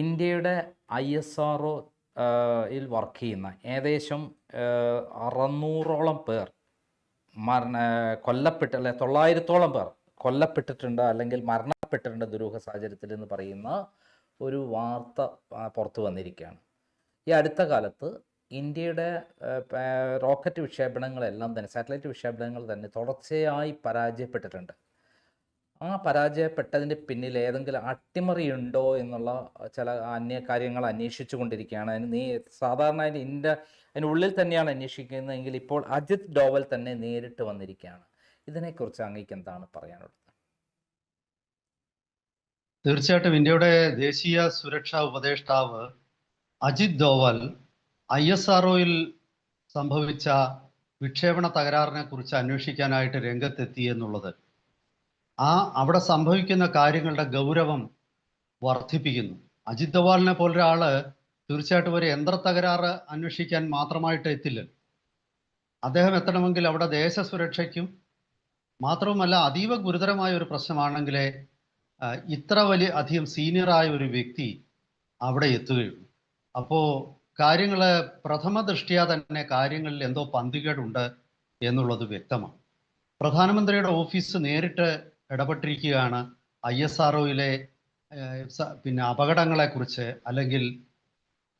ഇന്ത്യയുടെ I S R O യിൽ work ചെയ്യുന്ന ഏകദേശം അറുന്നൂറോളം പേർ മരണ കൊല്ലപ്പെട്ട് അല്ലെ തൊള്ളായിരത്തോളം പേർ കൊല്ലപ്പെട്ടിട്ടുണ്ട് അല്ലെങ്കിൽ മരണപ്പെട്ടിട്ടുണ്ട് ദുരൂഹ സാഹചര്യത്തിൽ എന്ന് പറയുന്ന ഒരു വാർത്ത പുറത്തു വന്നിരിക്കുകയാണ്. ഈ അടുത്ത കാലത്ത് ഇന്ത്യയുടെ റോക്കറ്റ് വിക്ഷേപണങ്ങളെല്ലാം തന്നെ സാറ്റലൈറ്റ് വിക്ഷേപണങ്ങൾ തന്നെ തുടർച്ചയായി പരാജയപ്പെട്ടിട്ടുണ്ട്. ആ പരാജയപ്പെട്ടതിന്റെ പിന്നിൽ ഏതെങ്കിലും അട്ടിമറിയുണ്ടോ എന്നുള്ള ചില അന്യ കാര്യങ്ങൾ അന്വേഷിച്ചു കൊണ്ടിരിക്കുകയാണ് അതിന് നീ സാധാരണ അതിന്റെ അതിനുള്ളിൽ തന്നെയാണ് അന്വേഷിക്കുന്നതെങ്കിൽ ഇപ്പോൾ അജിത് ഡോവൽ തന്നെ നേരിട്ട് വന്നിരിക്കുകയാണ്. ഇതിനെക്കുറിച്ച് അങ്ങേക്ക് എന്താണ് പറയാനുള്ളത്? തീർച്ചയായിട്ടും ഇന്ത്യയുടെ ദേശീയ സുരക്ഷാ ഉപദേഷ്ടാവ് അജിത് ഡോവൽ ഐ എസ് ആർഒയിൽ സംഭവിച്ച വിക്ഷേപണ തകരാറിനെ കുറിച്ച് അന്വേഷിക്കാനായിട്ട് രംഗത്തെത്തി എന്നുള്ളത് ആ അവിടെ സംഭവിക്കുന്ന കാര്യങ്ങളുടെ ഗൗരവം വർദ്ധിപ്പിക്കുന്നു. അജിത് ദവാലിനെ പോലൊരാൾ തീർച്ചയായിട്ടും ഒരു യന്ത്ര തകരാറ് അന്വേഷിക്കാൻ മാത്രമായിട്ട് എത്തില്ല. അദ്ദേഹം എത്തണമെങ്കിൽ അവിടെ ദേശസുരക്ഷയ്ക്കും മാത്രവുമല്ല അതീവ ഗുരുതരമായ ഒരു പ്രശ്നമാണെങ്കിലേ ഇത്ര വലിയ അധികം സീനിയറായ ഒരു വ്യക്തി അവിടെ എത്തുകയുള്ളൂ. അപ്പോൾ കാര്യങ്ങൾ പ്രഥമ ദൃഷ്ടിയാ തന്നെ കാര്യങ്ങളിൽ എന്തോ പന്തികേടുണ്ട് എന്നുള്ളത് വ്യക്തമാണ്. പ്രധാനമന്ത്രിയുടെ ഓഫീസ് നേരിട്ട് ഇടപെട്ടിരിക്കുകയാണ്. ഐ എസ് ആർ ഒയിലെ പിന്നെ അപകടങ്ങളെക്കുറിച്ച് അല്ലെങ്കിൽ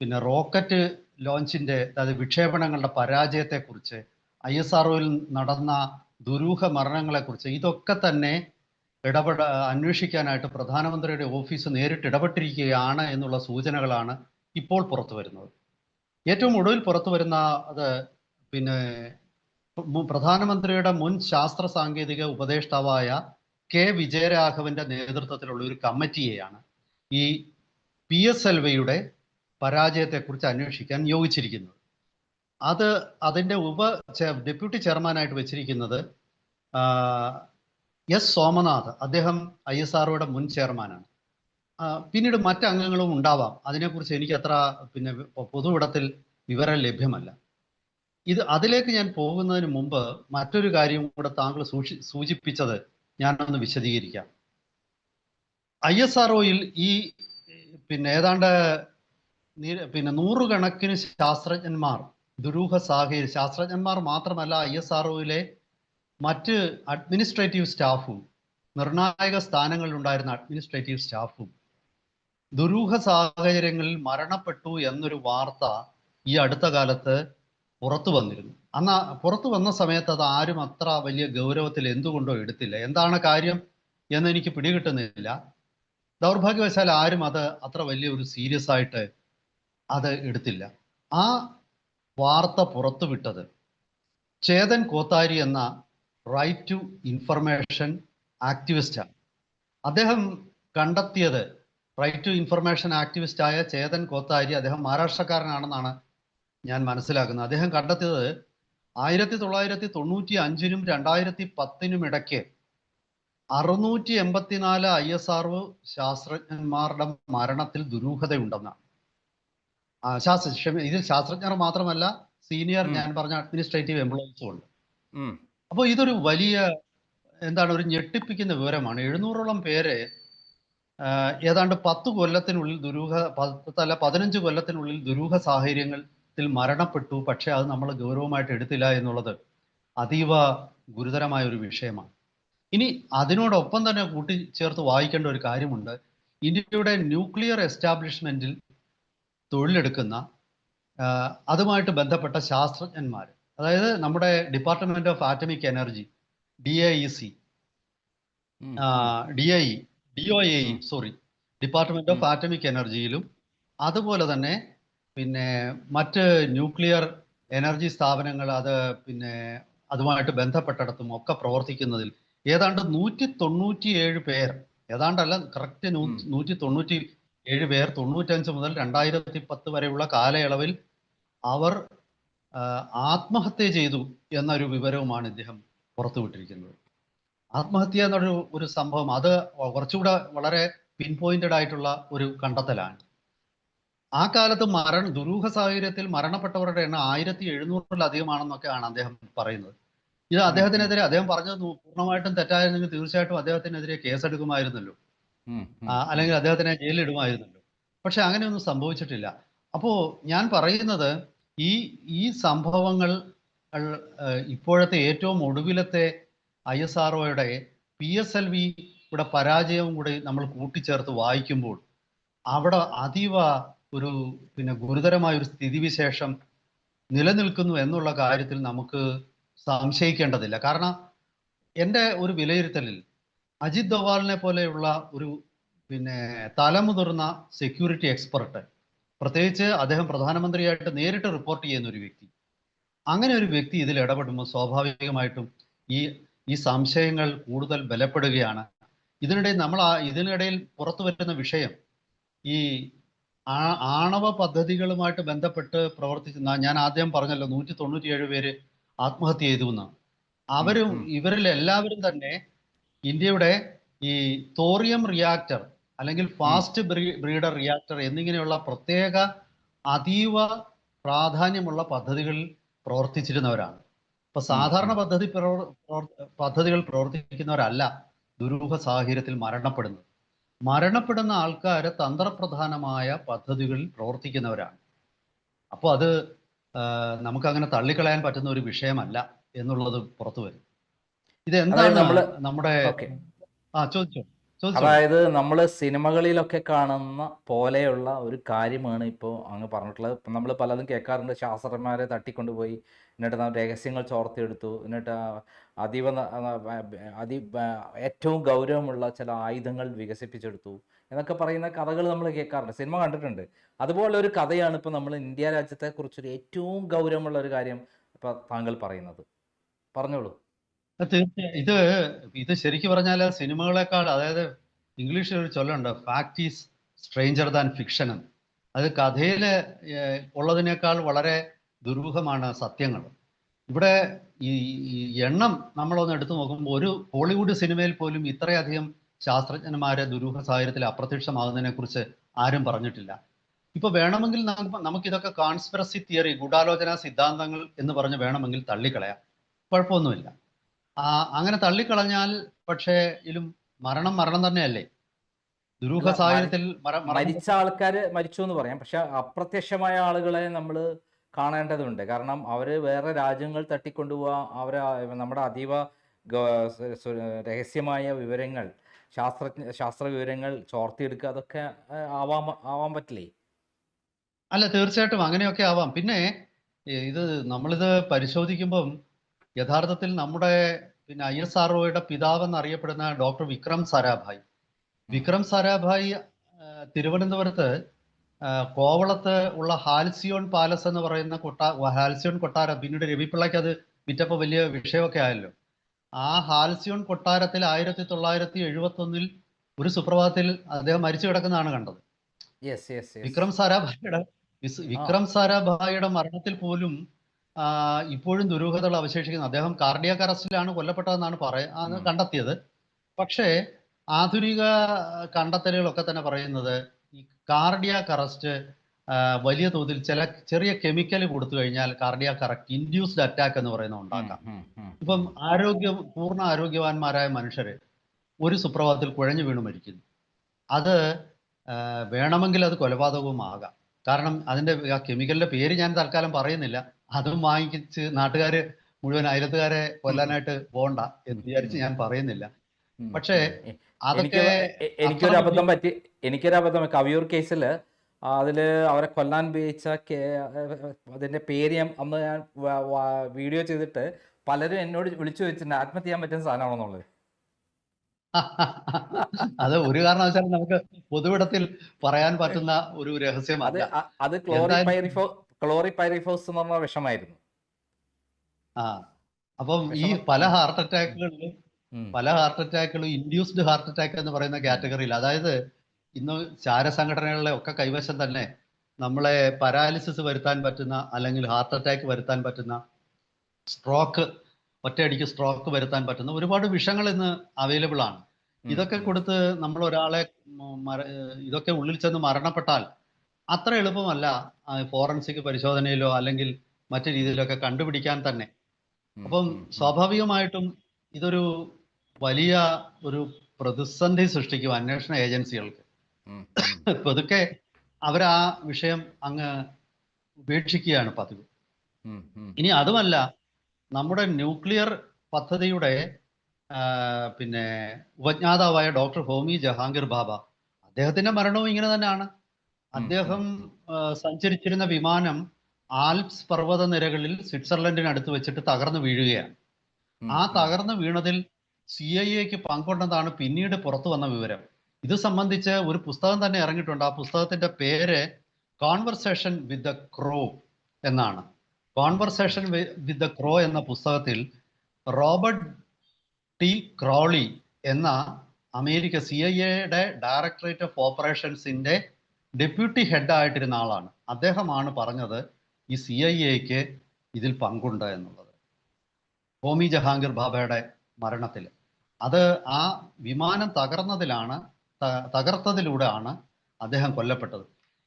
പിന്നെ റോക്കറ്റ് ലോഞ്ചിന്റെ അതായത് വിക്ഷേപണങ്ങളുടെ പരാജയത്തെക്കുറിച്ച് ഐ എസ് ആർ ഒയിൽ നടന്ന ദുരൂഹ മരണങ്ങളെക്കുറിച്ച് ഇതൊക്കെ തന്നെ ഇടപെട അന്വേഷിക്കാനായിട്ട് പ്രധാനമന്ത്രിയുടെ ഓഫീസ് നേരിട്ട് ഇടപെട്ടിരിക്കുകയാണ് എന്നുള്ള സൂചനകളാണ് ഇപ്പോൾ പുറത്തു വരുന്നത്. ഏറ്റവും ഒടുവിൽ പുറത്തു വരുന്ന അത് പിന്നെ പ്രധാനമന്ത്രിയുടെ മുൻ ശാസ്ത്ര സാങ്കേതിക ഉപദേഷ്ടാവായ കെ വിജയരാഘവന്റെ നേതൃത്വത്തിലുള്ള ഒരു കമ്മിറ്റിയെയാണ് ഈ പി എസ് എൽ വിയുടെ പരാജയത്തെക്കുറിച്ച് അന്വേഷിക്കാൻ നിയോഗിച്ചിരിക്കുന്നത് അത് അതിന്റെ ഉപ ഡെപ്യൂട്ടി ചെയർമാനായിട്ട് വെച്ചിരിക്കുന്നത് എസ് സോമനാഥ്. അദ്ദേഹം ഐ എസ് ആർഒയുടെ മുൻ ചെയർമാനാണ്. പിന്നീട് മറ്റ് അംഗങ്ങളും ഉണ്ടാവാം. അതിനെക്കുറിച്ച് എനിക്ക് അത്ര പിന്നെ പൊതു പൊതുവിടത്തിൽ വിവരം ലഭ്യമല്ല. ഇത് അതിലേക്ക് ഞാൻ പോകുന്നതിന് മുമ്പ് മറ്റൊരു കാര്യം കൂടെ താങ്കൾ സൂചിപ്പിച്ചത് ഞാനൊന്ന് വിശദീകരിക്കാം. ഐ എസ് ആർ ഒയിൽ ഈ പിന്നെ ഏതാണ്ട് പിന്നെ നൂറുകണക്കിന് ശാസ്ത്രജ്ഞന്മാർ ദുരൂഹ സാഹചര്യ ശാസ്ത്രജ്ഞന്മാർ മാത്രമല്ല ഐ എസ് ആർ ഒയിലെ മറ്റ് അഡ്മിനിസ്ട്രേറ്റീവ് സ്റ്റാഫും നിർണായക സ്ഥാനങ്ങളിൽ ഉണ്ടായിരുന്ന അഡ്മിനിസ്ട്രേറ്റീവ് സ്റ്റാഫും ദുരൂഹ സാഹചര്യങ്ങളിൽ മരണപ്പെട്ടു എന്നൊരു വാർത്ത ഈ അടുത്ത കാലത്ത് പുറത്തു വന്നിരുന്നു. അന്ന് പുറത്തു വന്ന സമയത്ത് അത് ആരും അത്ര വലിയ ഗൗരവത്തിൽ എന്തുകൊണ്ടോ എടുത്തില്ല. എന്താണ് കാര്യം എന്ന് എനിക്ക് പിടികിട്ടുന്നില്ല. ദൗർഭാഗ്യവശാൽ ആരും അത് അത്ര വലിയ ഒരു സീരിയസ് ആയിട്ട് അത് എടുത്തില്ല. ആ വാർത്ത പുറത്തുവിട്ടത് ചേതൻ കോത്താരി എന്ന റൈറ്റ് ടു ഇൻഫർമേഷൻ ആക്ടിവിസ്റ്റാണ് അദ്ദേഹം കണ്ടെത്തിയത് റൈറ്റ് ടു ഇൻഫർമേഷൻ ആക്ടിവിസ്റ്റായ ചേതൻ കോത്താരി അദ്ദേഹം മഹാരാഷ്ട്രക്കാരനാണെന്നാണ് ഞാൻ മനസ്സിലാക്കുന്നത്. അദ്ദേഹം കണ്ടെത്തിയത് ആയിരത്തി തൊള്ളായിരത്തി തൊണ്ണൂറ്റി അഞ്ചിനും രണ്ടായിരത്തി പത്തിനും ഇടയ്ക്ക് അറുന്നൂറ്റി എൺപത്തിനാല് ഐ എസ് ആർ ശാസ്ത്രജ്ഞന്മാരുടെ മരണത്തിൽ ദുരൂഹതയുണ്ടെന്നാണ്. ശാസ്ത്ര ഇതിൽ ശാസ്ത്രജ്ഞർ മാത്രമല്ല സീനിയർ ഞാൻ പറഞ്ഞ അഡ്മിനിസ്ട്രേറ്റീവ് എംപ്ലോയീസും ഉണ്ട്. അപ്പോൾ ഇതൊരു വലിയ എന്താണ് ഒരു ഞെട്ടിപ്പിക്കുന്ന വിവരമാണ്. എഴുന്നൂറോളം പേര് ഏതാണ്ട് പത്ത് കൊല്ലത്തിനുള്ളിൽ ദുരൂഹ പത്തല്ല പതിനഞ്ച് കൊല്ലത്തിനുള്ളിൽ ദുരൂഹ സാഹചര്യങ്ങളിൽ മരണപ്പെട്ടു പക്ഷെ അത് നമ്മൾ ഗൗരവമായിട്ട് എടുത്തില്ല എന്നുള്ളത് അതീവ ഗുരുതരമായ ഒരു വിഷയമാണ്. ഇനി അതിനോടൊപ്പം തന്നെ കൂട്ടിച്ചേർത്ത് വായിക്കേണ്ട ഒരു കാര്യമുണ്ട്. ഇന്ത്യയുടെ ന്യൂക്ലിയർ എസ്റ്റാബ്ലിഷ്മെന്റിൽ തൊഴിലെടുക്കുന്ന അതുമായിട്ട് ബന്ധപ്പെട്ട ശാസ്ത്രജ്ഞന്മാർ അതായത് നമ്മുടെ department of atomic energy D E C D I D O A sorry department of atomic എനർജിയിലും അതുപോലെ തന്നെ പിന്നെ മറ്റ് ന്യൂക്ലിയർ എനർജി സ്ഥാപനങ്ങൾ അത് പിന്നെ അതുമായിട്ട് ബന്ധപ്പെട്ടിടത്തും ഒക്കെ പ്രവർത്തിക്കുന്നതിൽ. ഏതാണ്ട് നൂറ്റി തൊണ്ണൂറ്റി ഏഴ് പേർ ഏതാണ്ടല്ല കറക്റ്റ്. നൂറ്റി തൊണ്ണൂറ്റി ഏഴ് പേർ തൊണ്ണൂറ്റഞ്ച് മുതൽ രണ്ടായിരത്തി പത്ത് വരെയുള്ള കാലയളവിൽ അവർ ആത്മഹത്യ ചെയ്തു എന്നൊരു വിവരവുമാണ് ഇദ്ദേഹം പുറത്തുവിട്ടിരിക്കുന്നത്. ആത്മഹത്യ എന്നൊരു ഒരു സംഭവം അത് കുറച്ചുകൂടെ വളരെ പിൻ പോയിന്റഡ് ആയിട്ടുള്ള ഒരു കണ്ടെത്തലാണ്. ആ കാലത്ത് മരണ ദുരൂഹ സാഹചര്യത്തിൽ മരണപ്പെട്ടവരുടെ എണ്ണം ആയിരത്തി എഴുന്നൂറിലധികമാണെന്നൊക്കെയാണ് അദ്ദേഹം പറയുന്നത്. ഇത് അദ്ദേഹത്തിനെതിരെ അദ്ദേഹം പറഞ്ഞത് പൂർണമായിട്ടും തെറ്റായിരുന്നെങ്കിൽ തീർച്ചയായിട്ടും അദ്ദേഹത്തിനെതിരെ കേസെടുക്കുമായിരുന്നല്ലോ. അല്ലെങ്കിൽ അദ്ദേഹത്തിനെ ജയിലിലിടുമായിരുന്നല്ലോ. പക്ഷെ അങ്ങനെയൊന്നും സംഭവിച്ചിട്ടില്ല. അപ്പോൾ ഞാൻ പറയുന്നത് ഈ ഈ സംഭവങ്ങൾ ഇപ്പോഴത്തെ ഏറ്റവും ഒടുവിലത്തെ ഐ എസ് ആർ ഒയുടെ പി എസ് എൽ വിയുടെ പരാജയവും കൂടി നമ്മൾ കൂട്ടിച്ചേർത്ത് വായിക്കുമ്പോൾ അവിടെ അതീവ ഒരു പിന്നെ ഗുരുതരമായ ഒരു സ്ഥിതിവിശേഷം നിലനിൽക്കുന്നു എന്നുള്ള കാര്യത്തിൽ നമുക്ക് സംശയിക്കേണ്ടതില്ല. കാരണം എന്റെ ഒരു വിലയിരുത്തലിൽ അജിത് ദോവാലിനെ പോലെയുള്ള ഒരു പിന്നെ തലമുതിർന്ന സെക്യൂരിറ്റി എക്സ്പെർട്ട് പ്രത്യേകിച്ച് അദ്ദേഹം പ്രധാനമന്ത്രിയായിട്ട് നേരിട്ട് റിപ്പോർട്ട് ചെയ്യുന്ന ഒരു വ്യക്തി. അങ്ങനെ ഒരു വ്യക്തി ഇതിൽ ഇടപെടുമ്പോൾ സ്വാഭാവികമായിട്ടും ഈ ഈ സംശയങ്ങൾ കൂടുതൽ ബലപ്പെടുകയാണ്. ഇതിനിടയിൽ നമ്മൾ ആ ഇതിനിടയിൽ പുറത്തു വരുന്ന വിഷയം ഈ ആണവ പദ്ധതികളുമായിട്ട് ബന്ധപ്പെട്ട് പ്രവർത്തിക്കുന്ന ഞാൻ ആദ്യം പറഞ്ഞല്ലോ നൂറ്റി തൊണ്ണൂറ്റിയേഴ് പേര് ആത്മഹത്യ ചെയ്തു എന്ന്. അവരും ഇവരിൽ എല്ലാവരും തന്നെ ഇന്ത്യയുടെ ഈ തോറിയം റിയാക്ടർ അല്ലെങ്കിൽ ഫാസ്റ്റ് ബ്രീഡർ റിയാക്ടർ എന്നിങ്ങനെയുള്ള പ്രത്യേക അതീവ പ്രാധാന്യമുള്ള പദ്ധതികളിൽ പ്രവർത്തിച്ചിരുന്നവരാണ്. ഇപ്പൊ സാധാരണ പദ്ധതി പദ്ധതികൾ പ്രവർത്തിക്കുന്നവരല്ല ദുരൂഹ സാഹചര്യത്തിൽ മരണപ്പെടുന്നത്. മരണപ്പെടുന്ന ആൾക്കാർ തന്ത്രപ്രധാനമായ പദ്ധതികളിൽ പ്രവർത്തിക്കുന്നവരാണ്. അപ്പോൾ അത് നമുക്കങ്ങനെ തള്ളിക്കളയാൻ പറ്റുന്ന ഒരു വിഷയമല്ല എന്നുള്ളത് പുറത്തു വരും ഇതെന്താണ് നമ്മുടെ ആ ചോദിച്ചോ. അതായത് നമ്മൾ സിനിമകളിലൊക്കെ കാണുന്ന പോലെയുള്ള ഒരു കാര്യമാണ് ഇപ്പോൾ അങ്ങ് പറഞ്ഞിട്ടുള്ളത്. ഇപ്പം നമ്മൾ പലതും കേൾക്കാറുണ്ട്. ശാസ്ത്രജ്ഞന്മാരെ തട്ടിക്കൊണ്ടുപോയി. എന്നിട്ട് രഹസ്യങ്ങൾ ചോർത്തിയെടുത്തു. എന്നിട്ട് അതീവ അതി ഏറ്റവും ഗൗരവമുള്ള ചില ആയുധങ്ങൾ വികസിപ്പിച്ചെടുത്തു എന്നൊക്കെ പറയുന്ന കഥകൾ നമ്മൾ കേൾക്കാറുണ്ട്. സിനിമ കണ്ടിട്ടുണ്ട്. അതുപോലെ ഒരു കഥയാണ് ഇപ്പോൾ നമ്മൾ ഇന്ത്യ രാജ്യത്തെ കുറിച്ചൊരു ഏറ്റവും ഗൗരവമുള്ള ഒരു കാര്യം ഇപ്പം താങ്കൾ പറയുന്നത്. പറഞ്ഞോളൂ. ഇത് ഇത് ശരിക്കും പറഞ്ഞാൽ സിനിമകളെക്കാൾ അതായത് ഇംഗ്ലീഷിൽ ഒരു ചൊല്ലുണ്ട് fact is stranger than fiction എന്ന്. അത് കഥയിൽ ഉള്ളതിനേക്കാൾ വളരെ ദുരൂഹമാണ് സത്യങ്ങൾ ഇവിടെ ഈ എണ്ണം നമ്മളൊന്ന് എടുത്തു നോക്കുമ്പോൾ ഒരു ഹോളിവുഡ് സിനിമയിൽ പോലും ഇത്രയധികം ശാസ്ത്രജ്ഞന്മാരെ ദുരൂഹ സാഹചര്യത്തിൽ അപ്രത്യക്ഷമാകുന്നതിനെ കുറിച്ച് ആരും പറഞ്ഞിട്ടില്ല. ഇപ്പൊ വേണമെങ്കിൽ നമുക്ക് നമുക്കിതൊക്കെ കോൺസ്പിറസി തിയറി ഗൂഢാലോചന സിദ്ധാന്തങ്ങൾ എന്ന് പറഞ്ഞ് വേണമെങ്കിൽ തള്ളിക്കളയാം. കുഴപ്പമൊന്നുമില്ല. അങ്ങനെ തള്ളിക്കളഞ്ഞാൽ പക്ഷേ ഇതിലും മരണം മരണം തന്നെയല്ലേ? ദുരൂഹ സാഹചര്യത്തിൽ മരിച്ച ആൾക്കാർ മരിച്ചു എന്ന് പറയാം. പക്ഷെ അപ്രത്യക്ഷമായ ആളുകളെ നമ്മൾ കാണേണ്ടതുണ്ട്. കാരണം അവർ വേറെ രാജ്യങ്ങൾ തട്ടിക്കൊണ്ടുപോകാൻ അവരെ നമ്മുടെ അതീവ രഹസ്യമായ വിവരങ്ങൾ ശാസ്ത്രജ്ഞ ശാസ്ത്ര വിവരങ്ങൾ ചോർത്തിയെടുക്കുക അതൊക്കെ ആവാ ആവാൻ ആവാൻ പറ്റില്ലേ? അല്ല തീർച്ചയായിട്ടും അങ്ങനെയൊക്കെ ആവാം. പിന്നെ ഇത് നമ്മളിത് പരിശോധിക്കുമ്പം യഥാർത്ഥത്തിൽ നമ്മുടെ പിന്നെ ഐ എസ് ആർ പിതാവ് എന്നറിയപ്പെടുന്ന ഡോക്ടർ വിക്രം സാരാഭായ്. വിക്രം സാരാഭായ് തിരുവനന്തപുരത്ത് കോവളത്ത് ഉള്ള ഹാൽസിയോൺ പാലസ് എന്ന് പറയുന്ന കൊട്ടാ ഹാൽസിയോൺ കൊട്ടാരം പിന്നീട് രവിപിള്ളയ്ക്ക് അത് വിറ്റപ്പോൾ വലിയ വിഷയമൊക്കെ ആയല്ലോ. ആ ഹാൽസിയോൺ കൊട്ടാരത്തിൽ ആയിരത്തി തൊള്ളായിരത്തി എഴുപത്തി ഒന്നിൽ ഒരു സുപ്രഭാതത്തിൽ അദ്ദേഹം മരിച്ചു കിടക്കുന്നതാണ് കണ്ടത്. വിക്രം സാരാഭായിയുടെ വിക്രം സാരാഭായിയുടെ മരണത്തിൽ പോലും ഇപ്പോഴും ദുരൂഹതകൾ അവശേഷിക്കുന്നു അദ്ദേഹം കാർഡിയാക് അറസ്റ്റിലാണ് കൊല്ലപ്പെട്ടതെന്നാണ് പറയുന്നത് കണ്ടെത്തിയത്. പക്ഷേ ആധുനിക കണ്ടെത്തലുകളൊക്കെ തന്നെ പറയുന്നത് ഈ കാർഡിയാക് കറസ്റ്റ് വലിയ തോതിൽ ചില ചെറിയ കെമിക്കൽ കൊടുത്തു കഴിഞ്ഞാൽ കാർഡിയാക് അറസ്റ്റ് ഇൻഡ്യൂസ്ഡ് അറ്റാക്ക് എന്ന് പറയുന്നത് ഉണ്ടാക്കാം. ഇപ്പം ആരോഗ്യ പൂർണ ആരോഗ്യവാന്മാരായ മനുഷ്യര് ഒരു സുപ്രഭാതത്തിൽ കുഴഞ്ഞു വീണു മരിക്കുന്നു. അത് വേണമെങ്കിൽ അത് കൊലപാതകവും ആകാം കാരണം അതിന്റെ ആ കെമിക്കലിന്റെ പേര് ഞാൻ തൽക്കാലം പറയുന്നില്ല. അതും വാങ്ങിച്ച് നാട്ടുകാര് മുഴുവൻ അയലത്തുകാരെ കൊല്ലാനായിട്ട് പോണ്ട എന്ന് വിചാരിച്ച് ഞാൻ പറയുന്നില്ല. പക്ഷേ എനിക്ക് അതൊക്കെ എനിക്കൊരു അബദ്ധം പറ്റി എനിക്കൊരു അബദ്ധം കവിയൂർ കേസിൽ അതിൽ അവരെ കൊല്ലാൻ ഉപയോഗിച്ച കേ- അതിന്റെ പേര് ഞാൻ അന്ന് ഞാൻ വീഡിയോ ചെയ്തിട്ട് പലരും എന്നോട് വിളിച്ചു വെച്ചിട്ടുണ്ട് ആത്മഹത്യ ചെയ്യാൻ പറ്റുന്ന സാധനമാണെന്നുള്ളത് അത് ഒരു കാരണവശാലും നമുക്ക് പൊതുവിടത്തിൽ പറയാൻ പറ്റുന്ന ഒരു അത് അത് അത് ക്ലോറിപൈറിഫോ ക്ലോറിപൈറിഫോസ് എന്ന് പറഞ്ഞ വിഷമായിരുന്നു. ആ അപ്പം ഈ പല ഹാർട്ട് അറ്റാക്കുകളിലും പല ഹാർട്ട് അറ്റാക്കുകളും ഇൻഡ്യൂസ്ഡ് ഹാർട്ട് അറ്റാക്ക് എന്ന് പറയുന്ന കാറ്റഗറിയിൽ അതായത് ഇന്ന് ചാരസംഘടനകളുടെ ഒക്കെ കൈവശം തന്നെ നമ്മളെ പരാലിസിസ് വരുത്താൻ പറ്റുന്ന അല്ലെങ്കിൽ ഹാർട്ട് അറ്റാക്ക് വരുത്താൻ പറ്റുന്ന സ്ട്രോക്ക് ഒറ്റയടിക്ക് സ്ട്രോക്ക് വരുത്താൻ പറ്റുന്ന ഒരുപാട് വിഷങ്ങൾ ഇന്ന് അവൈലബിൾ ആണ്. ഇതൊക്കെ. കൊടുത്ത് നമ്മൾ ഒരാളെ ഇതൊക്കെ ഉള്ളിൽ ചെന്ന് മരണപ്പെട്ടാൽ അത്ര എളുപ്പമല്ല ഫോറൻസിക് പരിശോധനയിലോ അല്ലെങ്കിൽ മറ്റു രീതിയിലൊക്കെ കണ്ടുപിടിക്കാൻ തന്നെ അപ്പം. സ്വാഭാവികമായിട്ടും ഇതൊരു വലിയ ഒരു പ്രതിസന്ധി സൃഷ്ടിക്കും അന്വേഷണ ഏജൻസികൾക്ക്. പതുക്കെ അവർ ആ വിഷയം അങ്ങ് ഉപേക്ഷിക്കുകയാണ് പതിവ്. ഇനി അതുമല്ല നമ്മുടെ ന്യൂക്ലിയർ പദ്ധതിയുടെ പിന്നെ ഉപജ്ഞാതാവായ ഡോക്ടർ ഹോമി ജഹാംഗീർ ബാബ അദ്ദേഹത്തിന്റെ മരണവും ഇങ്ങനെ തന്നെയാണ് അദ്ദേഹം സഞ്ചരിച്ചിരുന്ന വിമാനം ആൽപ്സ് പർവത നിരകളിൽ സ്വിറ്റ്സർലൻഡിന് അടുത്ത് വെച്ചിട്ട് തകർന്നു വീഴുകയാണ്. ആ. തകർന്നു വീണതിൽ സി ഐ എക്ക് പങ്കുണ്ടെന്നാണ് പിന്നീട് പുറത്തു വന്ന വിവരം. ഇത് സംബന്ധിച്ച് ഒരു പുസ്തകം തന്നെ ഇറങ്ങിയിട്ടുണ്ട്. ആ പുസ്തകത്തിന്റെ പേര് കോൺവെർസേഷൻ വിത്ത് ദ ക്രോ എന്നാണ്. കോൺവെർസേഷൻ വിത്ത് ദ ക്രോ എന്ന പുസ്തകത്തിൽ റോബർട്ട് ടി ക്രോളി എന്ന അമേരിക്ക സി ഐ എയുടെ ഡയറക്ടറേറ്റ് ഓഫ് ഓപ്പറേഷൻസിന്റെ ഡെപ്യൂട്ടി ഹെഡ് ആയിട്ടിരുന്ന ആളാണ്. അദ്ദേഹമാണ് പറഞ്ഞത് ഈ സി ഐ എക്ക് ഇതിൽ പങ്കുണ്ട് എന്നുള്ളത്. ഹോമി ജഹാംഗീർ ബാബയുടെ മരണത്തിൽ അത് ആ വിമാനം തകർന്നതിലാണ് തകർത്തതിലൂടെയാണ് അദ്ദേഹം കൊല്ലപ്പെട്ടത്.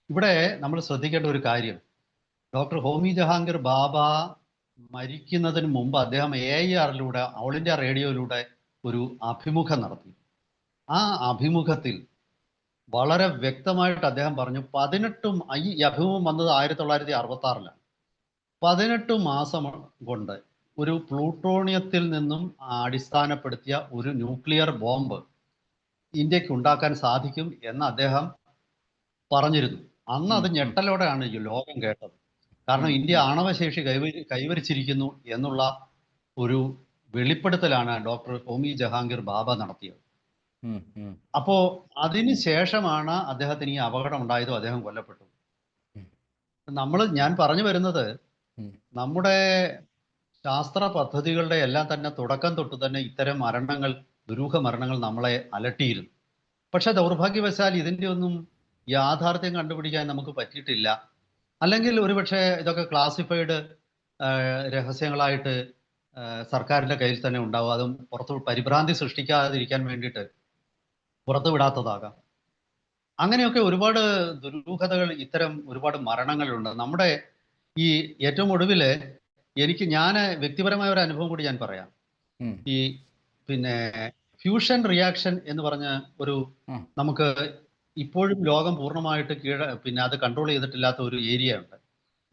ഇവിടെ നമ്മൾ ശ്രദ്ധിക്കേണ്ട ഒരു കാര്യം. ഡോക്ടർ ഹോമി ജഹാംഗീർ ബാബ മരിക്കുന്നതിന് മുമ്പ് അദ്ദേഹം എ ഐ ആറിലൂടെ ഓൾ ഇന്ത്യ റേഡിയോയിലൂടെ ഒരു അഭിമുഖം നടത്തി. ആ അഭിമുഖത്തിൽ വളരെ വ്യക്തമായിട്ട് അദ്ദേഹം പറഞ്ഞു പതിനെട്ടും ഈ അഭിമുഖം വന്നത് ആയിരത്തി തൊള്ളായിരത്തി അറുപത്തി ആറിലാണ് പതിനെട്ട് മാസം കൊണ്ട് ഒരു പ്ലൂട്ടോണിയത്തിൽ നിന്നും അടിസ്ഥാനപ്പെടുത്തിയ ഒരു ന്യൂക്ലിയർ ബോംബ് ഇന്ത്യയ്ക്ക് ഉണ്ടാക്കാൻ സാധിക്കും എന്ന് അദ്ദേഹം പറഞ്ഞിരുന്നു അന്ന് അത്. ഞെട്ടലോടെയാണ് ഈ ലോകം കേട്ടത് കാരണം ഇന്ത്യ ആണവശേഷി കൈവരി കൈവരിച്ചിരിക്കുന്നു എന്നുള്ള ഒരു വെളിപ്പെടുത്തലാണ് ഡോക്ടർ ഹോമി ജഹാംഗീർ ബാബ നടത്തിയത്. അപ്പോ അതിന് ശേഷമാണ് അദ്ദേഹത്തിന് ഈ അപകടം ഉണ്ടായതും അദ്ദേഹം കൊല്ലപ്പെട്ടു. നമ്മൾ ഞാൻ പറഞ്ഞു വരുന്നത് നമ്മുടെ ശാസ്ത്ര പദ്ധതികളുടെ എല്ലാം തന്നെ തുടക്കം തൊട്ട് തന്നെ ഇത്തരം മരണങ്ങൾ ദുരൂഹ മരണങ്ങൾ നമ്മളെ അലട്ടിയിരുന്നു. പക്ഷെ ദൗർഭാഗ്യവശാൽ ഇതിന്റെ ഒന്നും യാഥാർത്ഥ്യം കണ്ടുപിടിക്കാൻ നമുക്ക് പറ്റിയിട്ടില്ല. അല്ലെങ്കിൽ ഒരുപക്ഷെ ഇതൊക്കെ ക്ലാസിഫൈഡ് രഹസ്യങ്ങളായിട്ട് സർക്കാരിന്റെ സർക്കാരിന്റെ കയ്യിൽ തന്നെ ഉണ്ടാവും. അതും പുറത്ത് പരിഭ്രാന്തി സൃഷ്ടിക്കാതിരിക്കാൻ വേണ്ടിയിട്ട് പുറത്തു വിടാത്തതാകാം അങ്ങനെയൊക്കെ ഒരുപാട് ദുരൂഹതകൾ ഇത്തരം ഒരുപാട് മരണങ്ങളുണ്ട്. നമ്മുടെ ഈ ഏറ്റവും ഒടുവിൽ എനിക്ക് ഞാൻ വ്യക്തിപരമായ ഒരു അനുഭവം കൂടി ഞാൻ പറയാം. ഈ പിന്നെ ഫ്യൂഷൻ റിയാക്ഷൻ എന്ന് പറഞ്ഞ ഒരു നമുക്ക് ഇപ്പോഴും ലോകം പൂർണമായിട്ട് കീഴ പിന്നെ അത് കൺട്രോൾ ചെയ്തിട്ടില്ലാത്ത ഒരു ഏരിയ ഉണ്ട്.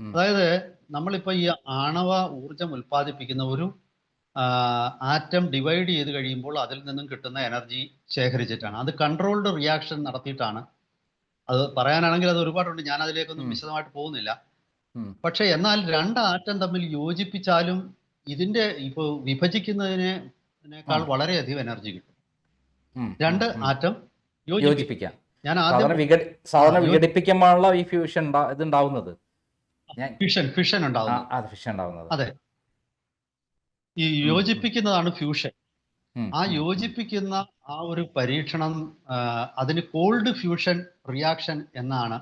അതായത് നമ്മളിപ്പോ ഈ ആണവ ഊർജം ഉൽപ്പാദിപ്പിക്കുന്ന ഒരു ആറ്റം ഡിവൈഡ് ചെയ്ത് കഴിയുമ്പോൾ അതിൽ നിന്നും കിട്ടുന്ന എനർജി ശേഖരിച്ചിട്ടാണ്. അത് കൺട്രോൾഡ് റിയാക്ഷൻ നടത്തിയിട്ടാണ്. അത് പറയാനാണെങ്കിൽ അത് ഒരുപാടുണ്ട്. ഞാൻ അതിലേക്കൊന്നും. വിശദമായിട്ട് പോകുന്നില്ല. പക്ഷെ എന്നാൽ രണ്ട് ആറ്റം തമ്മിൽ യോജിപ്പിച്ചാലും ഇതിന്റെ ഇപ്പോൾ വിഭജിക്കുന്നതിനേക്കാൾ. വളരെയധികം എനർജി കിട്ടും. രണ്ട് ആറ്റം യോജിപ്പിക്കും ഞാൻ സാധാരണ വിഘടിപ്പിക്കുമ്പോഴുള്ള ഈ ഫ്യൂഷൻ ഇത് ഉണ്ടാവുന്നത് ഞാൻ ഫിഷൻ ഫിഷൻ ഉണ്ടാവുന്നത്. അതെ. ഈ. യോജിപ്പിക്കുന്നതാണ് ഫ്യൂഷൻ. ആ യോജിപ്പിക്കുന്ന ആ ഒരു പരീക്ഷണം അതിന് കോൾഡ് ഫ്യൂഷൻ റിയാക്ഷൻ എന്നാണ്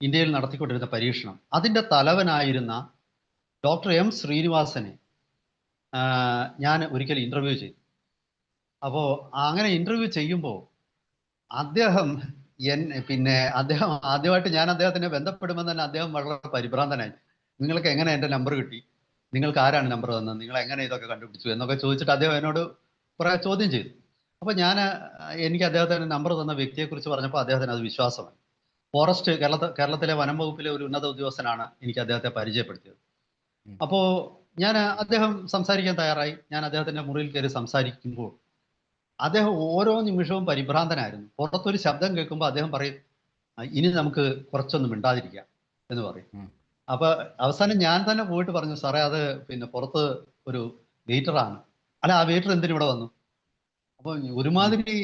ഇന്ത്യയിൽ നടത്തിക്കൊണ്ടിരുന്ന പരീക്ഷണം. അതിന്റെ തലവനായിരുന്ന ഡോക്ടർ എം ശ്രീനിവാസനെ ഞാൻ ഒരിക്കൽ ഇന്റർവ്യൂ ചെയ്തു. അപ്പോൾ അങ്ങനെ ഇന്റർവ്യൂ ചെയ്യുമ്പോൾ അദ്ദേഹം എൻ പിന്നെ അദ്ദേഹം ആദ്യമായിട്ട് ഞാൻ അദ്ദേഹത്തിനെ ബന്ധപ്പെടുമ്പോൾ തന്നെ അദ്ദേഹം വളരെ പരിഭ്രാന്തനായി. നിങ്ങൾക്ക് എങ്ങനെ എന്റെ നമ്പർ കിട്ടി? നിങ്ങൾക്ക് ആരാണ് നമ്പർ തന്നത്? നിങ്ങൾ എങ്ങനെ ഇതൊക്കെ കണ്ടുപിടിച്ചു? എന്നൊക്കെ ചോദിച്ചിട്ട് അദ്ദേഹം എന്നോട് കുറെ ചോദ്യം ചെയ്തു. അപ്പോൾ ഞാൻ എനിക്ക് അദ്ദേഹത്തിന് നമ്പർ തന്ന വ്യക്തിയെക്കുറിച്ച് പറഞ്ഞപ്പോൾ അദ്ദേഹത്തിന് അത് വിശ്വാസമായി. ഫോറസ്റ്റ് കേരള കേരളത്തിലെ വനം വകുപ്പിലെ ഒരു ഉന്നത ഉദ്യോഗസ്ഥനാണ് എനിക്ക് അദ്ദേഹത്തെ പരിചയപ്പെടുത്തിയത്. അപ്പോൾ അപ്പോ ഞാൻ അദ്ദേഹം സംസാരിക്കാൻ തയ്യാറായി. ഞാൻ അദ്ദേഹത്തിന്റെ മുറിയിൽ കയറി സംസാരിക്കുമ്പോൾ അദ്ദേഹം ഓരോ നിമിഷവും പരിഭ്രാന്തനായിരുന്നു. പുറത്തൊരു ശബ്ദം കേൾക്കുമ്പോൾ അദ്ദേഹം പറയും ഇനി നമുക്ക് കുറച്ചൊന്നും മിണ്ടാതിരിക്കാം എന്ന് പറയും. അപ്പൊ അവസാനം ഞാൻ തന്നെ പോയിട്ട് പറഞ്ഞു സാറേ അത് പിന്നെ പുറത്ത് ഒരു വെയിറ്ററാണ് അല്ല ആ വെയിറ്റർ എന്തിനു ഇവിടെ വന്നു? അപ്പൊ ഒരുമാതിരി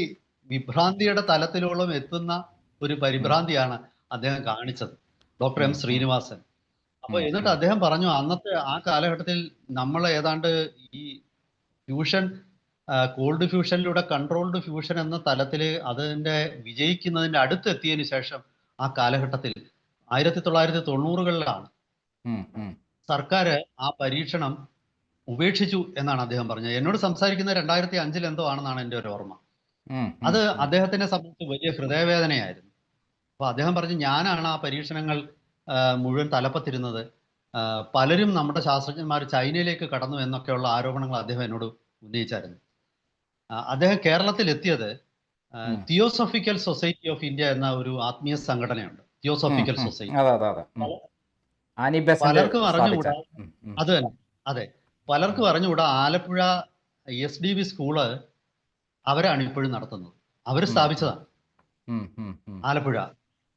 വിഭ്രാന്തിയുടെ തലത്തിലോളം എത്തുന്ന ഒരു പരിഭ്രാന്തിയാണ് അദ്ദേഹം കാണിച്ചത് ഡോക്ടർ എം. ശ്രീനിവാസൻ. അപ്പൊ എന്നിട്ട് അദ്ദേഹം പറഞ്ഞു അന്നത്തെ ആ കാലഘട്ടത്തിൽ നമ്മൾ ഏതാണ്ട് ഈ ഫ്യൂഷൻ കോൾഡ് ഫ്യൂഷനിലൂടെ കൺട്രോൾഡ് ഫ്യൂഷൻ എന്ന തലത്തിൽ അതിന്റെ വിജയിക്കുന്നതിന്റെ അടുത്തെത്തിയതിനു ശേഷം ആ കാലഘട്ടത്തിൽ ആയിരത്തി തൊള്ളായിരത്തി തൊണ്ണൂറുകളിലാണ്. സർക്കാർ ആ പരീക്ഷണം ഉപേക്ഷിച്ചു എന്നാണ് അദ്ദേഹം പറഞ്ഞത് എന്നോട് സംസാരിക്കുന്നത് രണ്ടായിരത്തി അഞ്ചിൽ എന്തോ ആണെന്നാണ് എന്റെ ഒരു ഓർമ്മ അത്. അദ്ദേഹത്തിനെ സംബന്ധിച്ച് വലിയ ഹൃദയവേദനയായിരുന്നു അപ്പൊ അദ്ദേഹം പറഞ്ഞു ഞാനാണ് ആ പരീക്ഷണങ്ങൾ മുഴുവൻ തലപ്പത്തിരുന്നത് പലരും നമ്മുടെ ശാസ്ത്രജ്ഞന്മാർ ചൈനയിലേക്ക് കടന്നു എന്നൊക്കെയുള്ള ആരോപണങ്ങൾ അദ്ദേഹം എന്നോട് ഉന്നയിച്ചായിരുന്നു അദ്ദേഹം കേരളത്തിൽ എത്തിയത്. തിയോസോഫിക്കൽ സൊസൈറ്റി ഓഫ് ഇന്ത്യ എന്ന ഒരു ആത്മീയ സംഘടനയുണ്ട് തിയോസോഫിക്കൽ. സൊസൈറ്റി പലർക്കും അറിഞ്ഞുകൂടാ. അത് തന്നെ അതെ. പലർക്കും അറിഞ്ഞുകൂടാ Alappuzha S D V school അവരാണ് ഇപ്പോഴും നടത്തുന്നത്. അവർ സ്ഥാപിച്ചതാണ്. ആലപ്പുഴ.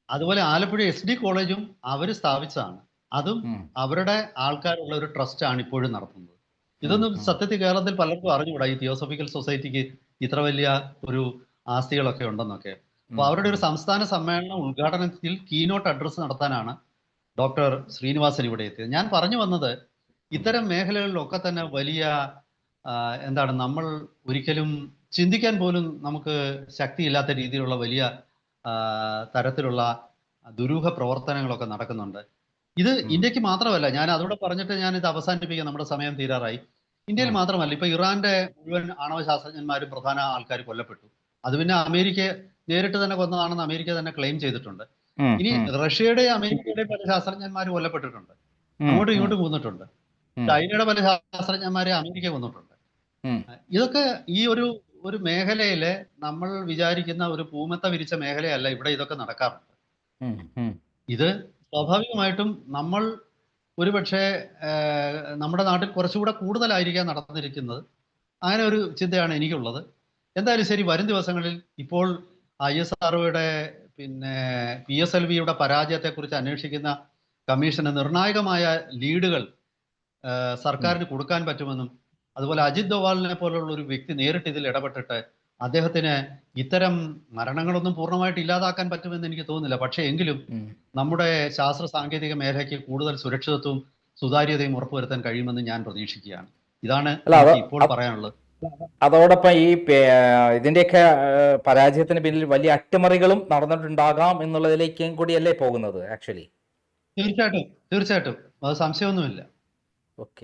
അതുപോലെ ആലപ്പുഴ എസ് ഡി കോളേജും അവർ സ്ഥാപിച്ചതാണ്. അതും അവരുടെ ആൾക്കാരുള്ള ഒരു ട്രസ്റ്റ് ആണ് ഇപ്പോഴും നടത്തുന്നത്. ഇതൊന്നും. സത്യത്തിൽ കേരളത്തിൽ പലർക്കും അറിഞ്ഞുകൂടാ? ഈ തിയോസഫിക്കൽ സൊസൈറ്റിക്ക് ഇത്ര വലിയ ഒരു ആസ്തികളൊക്കെ ഉണ്ടെന്നൊക്കെ. അപ്പൊ അവരുടെ ഒരു സംസ്ഥാന സമ്മേളനം ഉദ്ഘാടനത്തിൽ കീനോട്ട് അഡ്രസ് നടത്താനാണ് ഡോക്ടർ ശ്രീനിവാസൻ ഇവിടെ എത്തിയത്. ഞാൻ പറഞ്ഞു വന്നത് ഇത്തരം മേഖലകളിലൊക്കെ തന്നെ വലിയ എന്താണ് നമ്മൾ ഒരിക്കലും ചിന്തിക്കാൻ പോലും നമുക്ക് ശക്തിയില്ലാത്ത രീതിയിലുള്ള വലിയ തരത്തിലുള്ള ദുരൂഹ പ്രവർത്തനങ്ങളൊക്കെ നടക്കുന്നുണ്ട്. ഇത് ഇന്ത്യയ്ക്ക് മാത്രമല്ല ഞാൻ അതോടെ പറഞ്ഞിട്ട് ഞാൻ ഇത് അവസാനിപ്പിക്കാം നമ്മുടെ സമയം തീരാറായി. ഇന്ത്യയിൽ മാത്രമല്ല ഇപ്പൊ ഇറാന്റെ മുഴുവൻ ആണവ ശാസ്ത്രജ്ഞന്മാരും പ്രധാന ആൾക്കാർ കൊല്ലപ്പെട്ടു. അത് പിന്നെ അമേരിക്ക നേരിട്ട് തന്നെ കൊന്നതാണെന്ന് അമേരിക്ക തന്നെ ക്ലെയിം ചെയ്തിട്ടുണ്ട്. ഇനി റഷ്യയുടെ അമേരിക്കയുടെ പല ശാസ്ത്രജ്ഞന്മാർ കൊല്ലപ്പെട്ടിട്ടുണ്ട്. അങ്ങോട്ടും ഇങ്ങോട്ടും കൊന്നിട്ടുണ്ട് ചൈനയുടെ പല ശാസ്ത്രജ്ഞന്മാരെ അമേരിക്ക കൊന്നിട്ടുണ്ട്. ഇതൊക്കെ ഈ ഒരു ഒരു മേഖലയിലെ നമ്മൾ വിചാരിക്കുന്ന ഒരു പൂമത്ത വിരിച്ച മേഖലയല്ല ഇവിടെ ഇതൊക്കെ നടക്കാറുണ്ട്. ഇത് സ്വാഭാവികമായിട്ടും നമ്മൾ ഒരുപക്ഷെ നമ്മുടെ നാട്ടിൽ കുറച്ചുകൂടെ കൂടുതലായിരിക്കാം നടന്നിരിക്കുന്നത്. അങ്ങനെ ഒരു ചിന്തയാണ് എനിക്കുള്ളത്. എന്തായാലും ശരി വരും ദിവസങ്ങളിൽ ഇപ്പോൾ ഐ എസ് ആർഒയുടെ പിന്നെ പി എസ് എൽ വിയുടെ പരാജയത്തെക്കുറിച്ച് അന്വേഷിക്കുന്ന കമ്മീഷന് നിർണായകമായ ലീഡുകൾ സർക്കാരിന് കൊടുക്കാൻ പറ്റുമെന്നും അതുപോലെ അജിത് ദോവാലിനെ പോലുള്ള ഒരു വ്യക്തി നേരിട്ട് ഇതിൽ ഇടപെട്ടിട്ട് അദ്ദേഹത്തിന് ഇത്തരം മരണങ്ങളൊന്നും പൂർണമായിട്ട് ഇല്ലാതാക്കാൻ പറ്റുമെന്ന് എനിക്ക് തോന്നുന്നില്ല. പക്ഷേ എങ്കിലും നമ്മുടെ ശാസ്ത്ര സാങ്കേതിക മേഖലയ്ക്ക് കൂടുതൽ സുരക്ഷിതത്വവും സുതാര്യതയും ഉറപ്പുവരുത്താൻ കഴിയുമെന്ന് ഞാൻ പ്രതീക്ഷിക്കുകയാണ്. ഇതാണ് ഇപ്പോൾ പറയാനുള്ളത്. അതോടൊപ്പം ഈ ഇതിന്റെയൊക്കെ പരാജയത്തിന് പിന്നിൽ വലിയ അട്ടിമറികളും നടന്നിട്ടുണ്ടാകാം എന്നുള്ളതിലേക്കും കൂടിയല്ലേ പോകുന്നത് ആക്ച്വലി? തീർച്ചയായിട്ടും തീർച്ചയായിട്ടും. അത് സംശയമൊന്നുമില്ല.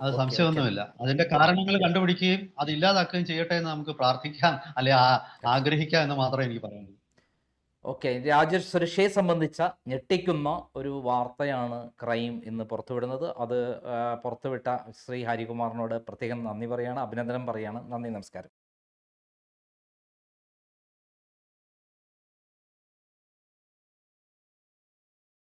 അത് സംശയമൊന്നുമില്ല. അതിന്റെ കാരണങ്ങൾ കണ്ടുപിടിക്കുകയും അത് ഇല്ലാതാക്കുകയും ചെയ്യട്ടെ എന്ന് നമുക്ക് പ്രാർത്ഥിക്കാം അല്ലെ ആഗ്രഹിക്കാം എന്ന് മാത്രമേ എനിക്ക് പറയാനുള്ളൂ. ഓക്കെ രാജ്യസുരക്ഷയെ സംബന്ധിച്ച ഞെട്ടിക്കുന്ന ഒരു വാർത്തയാണ് ക്രൈം ഇന്ന് പുറത്തുവിടുന്നത്. അത് പുറത്തുവിട്ട ശ്രീ ഹരികുമാറിനോട് പ്രത്യേകം നന്ദി പറയാണ് അഭിനന്ദനം പറയാണ്. നന്ദി നമസ്കാരം.